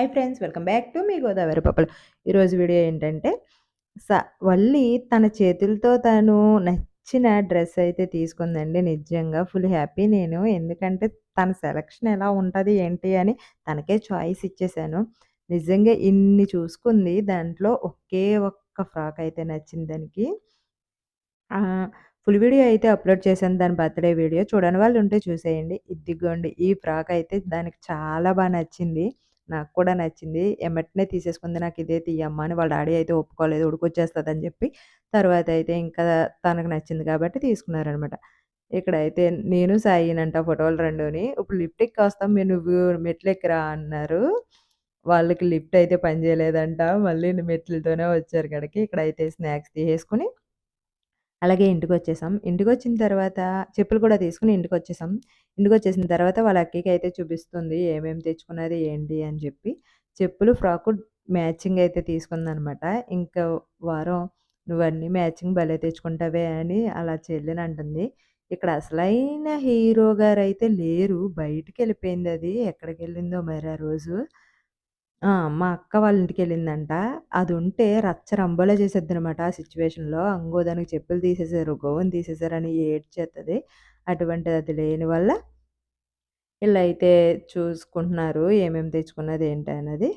Hi friends welcome back to మీ గోదావరి పప్పులు. ఈరోజు video ఏంటంటే స వల్లి తన చేతులతో తను నచ్చిన డ్రెస్ అయితే తీసుకుందండి. నిజంగా ఫుల్ హ్యాపీ నేను. ఎందుకంటే తన సెలక్షన్ ఎలా ఉంటుంది ఏంటి అని తనకే చాయిస్ ఇచ్చేసాను. నిజంగా ఇన్ని చూసుకుంది దాంట్లో ఒకే ఒక్క ఫ్రాక్ అయితే నచ్చింది దానికి. ఫుల్ వీడియో అయితే అప్లోడ్ చేశాను. దాని బర్త్డే వీడియో చూడని వాళ్ళు ఉంటే చూసేయండి. ఇదిగోండి ఈ ఫ్రాక్ అయితే దానికి చాలా బాగా నచ్చింది. నాకు కూడా నచ్చింది. ఎమ్మటనే తీసేసుకుంది నాకు ఇదే తీయమ్మా అని వాళ్ళ డాడీ అయితే ఒప్పుకోలేదు ఉడికొచ్చేస్తుందని చెప్పి తర్వాత అయితే ఇంకా తనకు నచ్చింది కాబట్టి తీసుకున్నారనమాట. ఇక్కడైతే నేను సాయినంట ఫోటోలు రెండుని ఇప్పుడు లిఫ్ట్ ఎక్కి వస్తాం మీరు నువ్వు మెట్లు ఎక్కిరా అన్నారు. వాళ్ళకి లిఫ్ట్ అయితే పని చేయలేదంట మళ్ళీ మెట్లతోనే వచ్చారు ఇక్కడికి ఇక్కడైతే స్నాక్స్ తీసేసుకుని అలాగే ఇంటికి వచ్చేసాం ఇంటికి వచ్చిన తర్వాత చెప్పులు కూడా తీసుకొని ఇంటికొచ్చేసాం. ఇంటికొచ్చేసిన తర్వాత వాళ్ళ అక్కకి అయితే చూపిస్తుంది ఏమేమి తెచ్చుకున్నది ఏంటి అని చెప్పి. చెప్పులు, ఫ్రాకు మ్యాచింగ్ అయితే తీసుకుందనమాట. ఇంకా వారం "నువ్వన్నీ మ్యాచింగ్ భలే తెచ్చుకుంటావే" అని అలా చెల్లినంటుంది. ఇక్కడ అసలైన హీరో గారు అయితే లేరు. బయటికి వెళ్ళిపోయింది అది ఎక్కడికెళ్ళిందో మరి ఆ రోజు. ఆ! మా అక్క వాళ్ళ ఇంటికెళ్ళిందంట. అదుంటే రచ్చ రంబోలా చేసేద్దనమాట ఆ సిట్యుయేషన్‌లో. అంగో దానికి చెప్పులు తీసేసారు, గౌన్ తీసేసారని ఏడ్చేత్తది. అటువంటిది అది లేని వల్ల ఈళ్ళైతే చూసుకుంటున్నారు ఏమేమి తెచ్చుకున్నది ఏంటి అనేది